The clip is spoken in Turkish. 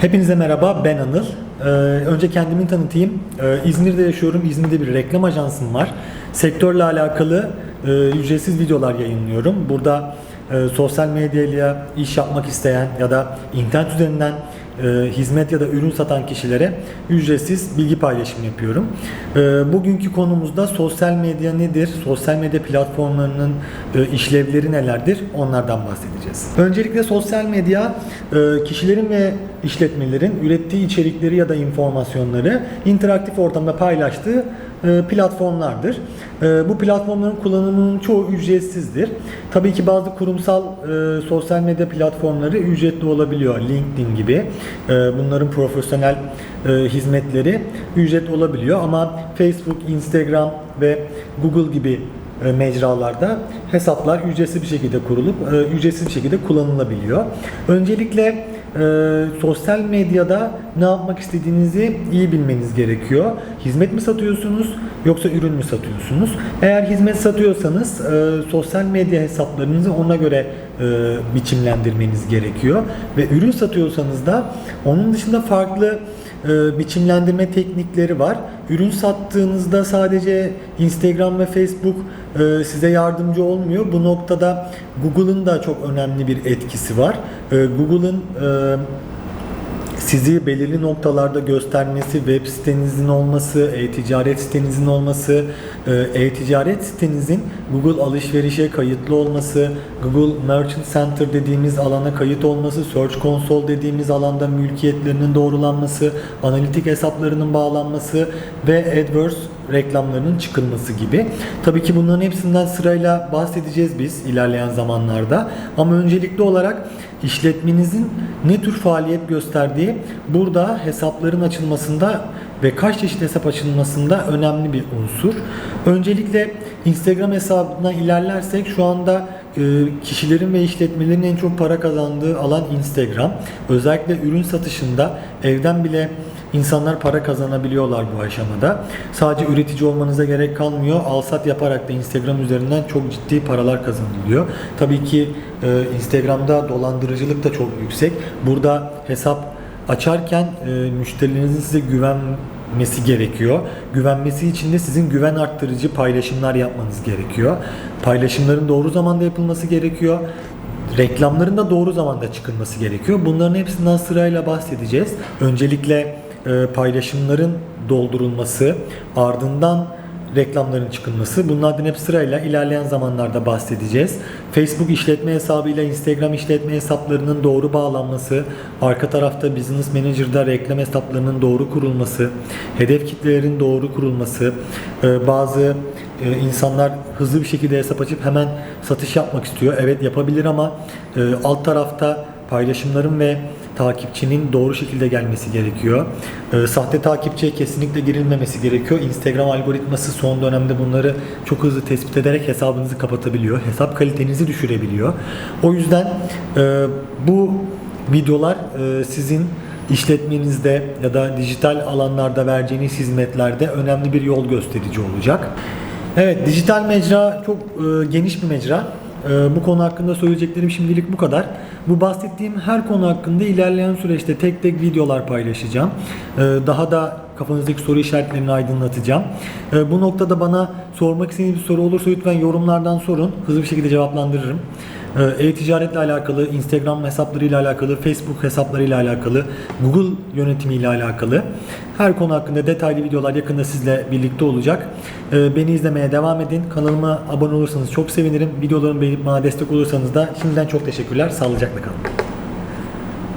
Hepinize merhaba, ben Anıl. Ee, önce kendimi tanıtayım. Ee, İzmir'de yaşıyorum, İzmir'de bir reklam ajansım var. Sektörle alakalı e, ücretsiz videolar yayınlıyorum. Burada e, sosyal medyayla iş yapmak isteyen ya da internet üzerinden e, hizmet ya da ürün satan kişilere ücretsiz bilgi paylaşımı yapıyorum. E, bugünkü konumuzda sosyal medya nedir? Sosyal medya platformlarının e, işlevleri nelerdir? Onlardan bahsedeceğiz. Öncelikle sosyal medya e, kişilerin ve işletmelerin ürettiği içerikleri ya da informasyonları interaktif ortamda paylaştığı platformlardır. E, Bu platformların kullanımının çoğu ücretsizdir. Tabii ki bazı kurumsal e, sosyal medya platformları ücretli olabiliyor. LinkedIn gibi. E, Bunların profesyonel e, hizmetleri ücretli olabiliyor ama Facebook, Instagram ve Google gibi e, mecralarda hesaplar ücretsiz bir şekilde kurulup e, ücretsiz bir şekilde kullanılabiliyor. Öncelikle e, sosyal medyada ne yapmak istediğinizi iyi bilmeniz gerekiyor. Hizmet mi satıyorsunuz yoksa ürün mü satıyorsunuz? Eğer hizmet satıyorsanız e, sosyal medya hesaplarınızı ona göre e, biçimlendirmeniz gerekiyor ve ürün satıyorsanız da onun dışında farklı e, biçimlendirme teknikleri var. Ürün sattığınızda sadece Instagram ve Facebook e, size yardımcı olmuyor. Bu noktada Google'ın da çok önemli bir etkisi var. E, Google'ın e, sizi belirli noktalarda göstermesi, web sitenizin olması, e-ticaret sitenizin olması, e, e-ticaret sitenizin Google alışverişe kayıtlı olması, Google Merchant Center dediğimiz alana kayıt olması, Search Console dediğimiz alanda mülkiyetlerinin doğrulanması, analitik hesaplarının bağlanması ve AdWords reklamlarının çıkılması gibi. Tabii ki bunların hepsinden sırayla bahsedeceğiz biz ilerleyen zamanlarda. Ama öncelikli olarak işletmenizin ne tür faaliyet gösterdiği burada hesapların açılmasında ve kaç çeşit hesap açılmasında önemli bir unsur. Öncelikle Instagram hesabına ilerlersek şu anda kişilerin ve işletmelerin en çok para kazandığı alan Instagram. Özellikle ürün satışında evden bile insanlar para kazanabiliyorlar bu aşamada. Sadece üretici olmanıza gerek kalmıyor. Alsat yaparak da Instagram üzerinden çok ciddi paralar kazanılıyor. Tabii ki e, Instagram'da dolandırıcılık da çok yüksek. Burada hesap açarken e, müşterilerinizin size güvenmesi gerekiyor. Güvenmesi için de sizin güven arttırıcı paylaşımlar yapmanız gerekiyor. Paylaşımların doğru zamanda yapılması gerekiyor. Reklamların da doğru zamanda çıkılması gerekiyor. Bunların hepsinden sırayla bahsedeceğiz. Öncelikle e, paylaşımların doldurulması, ardından reklamların çıkılması. Bunlardan hep sırayla ilerleyen zamanlarda bahsedeceğiz. Facebook işletme hesabıyla Instagram işletme hesaplarının doğru bağlanması, arka tarafta Business Manager'da reklam hesaplarının doğru kurulması, hedef kitlelerin doğru kurulması, e, bazı e, insanlar hızlı bir şekilde hesap açıp hemen satış yapmak istiyor. Evet yapabilir ama e, alt tarafta paylaşımların ve takipçinin doğru şekilde gelmesi gerekiyor. E, sahte takipçiye kesinlikle girilmemesi gerekiyor. Instagram algoritması son dönemde bunları çok hızlı tespit ederek hesabınızı kapatabiliyor. Hesap kalitenizi düşürebiliyor. O yüzden e, bu videolar e, sizin işletmenizde ya da dijital alanlarda vereceğiniz hizmetlerde önemli bir yol gösterici olacak. Evet, dijital mecra çok e, geniş bir mecra. E, bu konu hakkında söyleyeceklerim şimdilik bu kadar. Bu bahsettiğim her konu hakkında ilerleyen süreçte tek tek videolar paylaşacağım. E, daha da kafanızdaki soru işaretlerini aydınlatacağım. E, bu noktada bana sormak istediğiniz bir soru olursa lütfen yorumlardan sorun. Hızlı bir şekilde cevaplandırırım. E-ticaretle alakalı, Instagram hesaplarıyla alakalı, Facebook hesaplarıyla alakalı, Google yönetimiyle alakalı her konu hakkında detaylı videolar yakında sizle birlikte olacak. E, Beni izlemeye devam edin. Kanalıma abone olursanız çok sevinirim. Videolarımı beğenip bana destek olursanız da şimdiden çok teşekkürler. Sağlıcakla kalın.